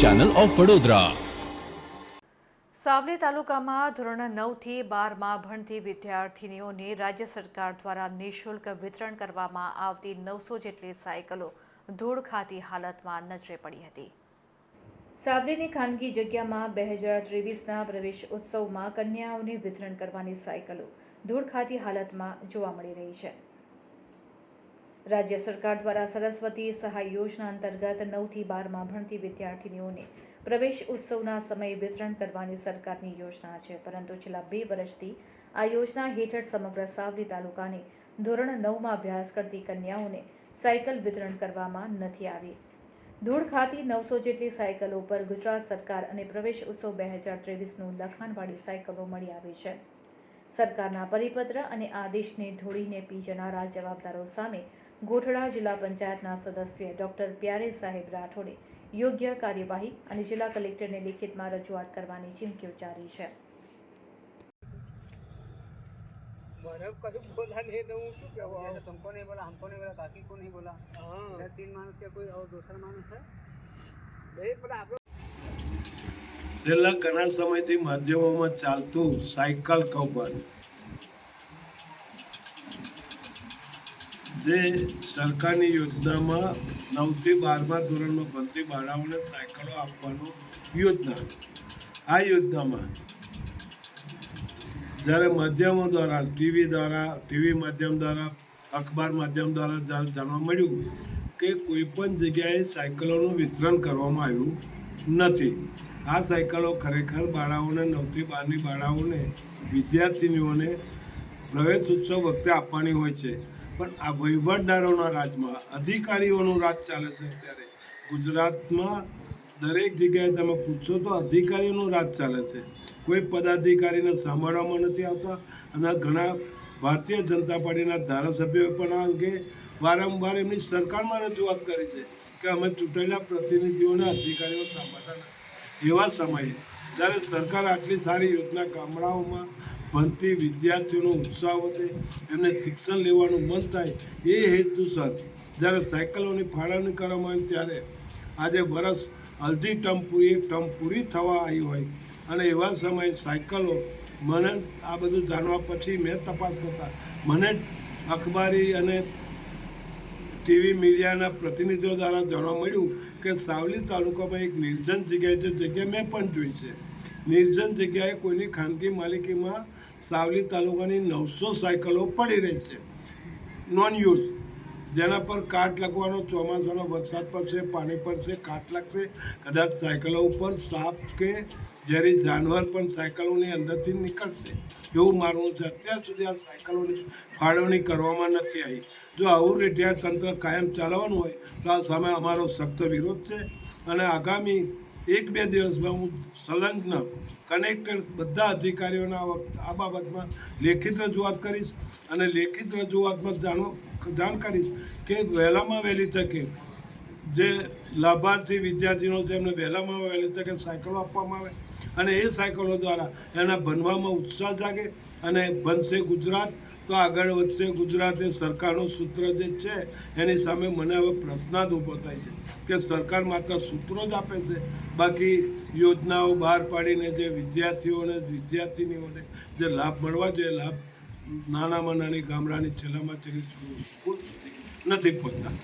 Channel of Vadodara Savli તાલુકામાં ધોરણ નવથી બારમાં ભણતી વિદ્યાર્થીનીઓને રાજ્ય સરકાર દ્વારા નિઃશુલ્ક વિતરણ કરવામાં આવતી નવસો જેટલી સાયકલો ધૂળ ખાતી હાલતમાં નજરે પડી હતી. સાવલીની ખાનગી જગ્યામાં બે હજાર ત્રેવીસના પ્રવેશ ઉત્સવમાં કન્યાઓને વિતરણ કરવાની સાયકલો ધૂળ ખાતી હાલતમાં જોવા મળી રહી છે. રાજ્ય સરકાર દ્વારા સરસ્વતી સહાય યોજના અંતર્ગત નવથી બારમાં ભણતી વિદ્યાર્થીનીઓને પ્રવેશ ઉત્સવના સમયે વિતરણ કરવાની સરકારની યોજના છે. પરંતુ છેલ્લા બે વર્ષથી આ યોજના હેઠળ સમગ્ર સાવલી તાલુકાની ધોરણ નવમાં અભ્યાસ કરતી કન્યાઓને સાયકલ વિતરણ કરવામાં નથી આવી. ધૂળ ખાતી નવસો જેટલી સાયકલો પર ગુજરાત સરકાર અને પ્રવેશ ઉત્સવ બે હજાર ત્રેવીસનું લખાણવાળી સાયકલો મળી આવી છે. સરકારના પરિપત્ર અને આદેશને ધોળીને પી જનારા જવાબદારો સામે ગોઠડા જિલ્લા પંચાયતના સદસ્ય ડોક્ટર પ્યારે સાહેબ રાઠોડે યોગ્ય કાર્યવાહી અને જિલ્લા કલેક્ટરને લિખિતમાં રજૂઆત કરવાની ચીમકી ઉચ્ચારી છે मैंने कभी बोला नहीं तो हूँ क्यों क्या हुआ जैसे तुमको नहीं बोला हमको नहीं बोला काकी को नहीं बोला हाँ इधर तीन मानुस के कोई और दूसरा मानुस है नहीं पर आप लोग છેલ્લા ઘણા સમયથી માધ્યમોમાં ચાલતું સાયકલ કૌભાંડ જે સરકારની યોજનામાં નવથી બારમા ધોરણમાં ભણતી બાળાઓને સાયકલો આપવાનો યોજના. આ યોજનામાં જ્યારે માધ્યમો દ્વારા, ટીવી દ્વારા, ટીવી માધ્યમ દ્વારા, અખબાર માધ્યમ દ્વારા જ્યારે જાણવા મળ્યું કે કોઈ પણ જગ્યાએ સાયકલોનું વિતરણ કરવામાં આવ્યું નથી. આ સાયકલો ખરેખર બાળાઓને, નવથી બારની બાળાઓને, વિદ્યાર્થીનીઓને પ્રવેશ ઉત્સવ વખતે આપવાની હોય છે. પણ આ વહીવટદારોના રાજમાં, અધિકારીઓનું રાજ ચાલે છે અત્યારે. ગુજરાતમાં દરેક જગ્યાએ તમે પૂછશો તો અધિકારીઓનું રાજ ચાલે છે. કોઈ પદાધિકારીને સાંભળવામાં નથી આવતા અને ઘણા ભારતીય જનતા પાર્ટીના ધારાસભ્યોએ પણ આ અંગે વારંવાર એમની સરકારમાં રજૂઆત કરી છે કે અમે ચૂંટાયેલા પ્રતિનિધિઓને અધિકારીઓ સાંભળતા નથી. એવા સમયે જ્યારે સરકાર આટલી સારી યોજના ગામડાઓમાં ભણતી વિદ્યાર્થીઓનો ઉત્સાહ વધે, એમને શિક્ષણ લેવાનું મન થાય એ હેતુસર જ્યારે સાયકલોની ફાળવણી કરવામાં આવી ત્યારે આજે વરસ અડધી ટર્મ પૂરી, એક ટર્મ પૂરી થવા આવી હોય. અને એવા સમયે સાયકલો, મને આ બધું જાણવા પછી મેં તપાસ કરતા, મને અખબારી અને ટીવી મીડિયાના પ્રતિનિધિઓ દ્વારા જાણવા મળ્યું કે સાવલી તાલુકામાં એક નિર્જન જગ્યાએ જે જગ્યા મેં પણ જોઈ છે. નિર્જન જગ્યાએ કોઈની ખાનગી માલિકીમાં સાવલી તાલુકાની નવસો સાયકલો પડી રહી છે. નોન યુઝ જેના પર કાટ લગવાનો ચોમાસાનો વરસાદ પડશે, પાણી પડશે, કાટ લાગશે. કદાચ સાયકલો ઉપર સાપ કે ઝેરી જાનવર પણ સાયકલોની અંદરથી નીકળશે. એવું માનવું છે. અત્યાર સુધી આ સાયકલોની ફાળવણી કરવામાં નથી આવી. જો આવું રેટિયા તંત્ર કાયમ ચલાવવાનું હોય, તો આ સામે અમારો સખ્ત વિરોધ છે. અને આગામી એક બે દિવસમાં હું સંલગ્ન કનેક્ટેડ બધા અધિકારીઓના આ બાબતમાં લેખિત રજૂઆત કરીશ અને લેખિત રજૂઆતમાં જાણો જાણ કરીશ કે વહેલામાં વહેલી તકે જે લાભાર્થી વિદ્યાર્થીઓ છે એમને વહેલામાં વહેલી તકે સાયકલો આપવામાં આવે અને એ સાયકલો દ્વારા એના ભણવામાં ઉત્સાહ જાગે અને બનશે ગુજરાત તો આગળ વધશે ગુજરાત સરકારનું સૂત્ર જે છે, એની સામે મને હવે પ્રશ્નાર્થ ઊભો થાય છે કે સરકાર માત્ર સૂત્રો જ આપે છે. બાકી યોજનાઓ બહાર પાડીને જે વિદ્યાર્થીઓને, વિદ્યાર્થીનીઓને જે લાભ મળવા જોઈએ લાભ નાનામાં નાની ગામડાની છેલ્લામાં છેલ્લી સ્કૂલ સુધી નથી પહોંચતા.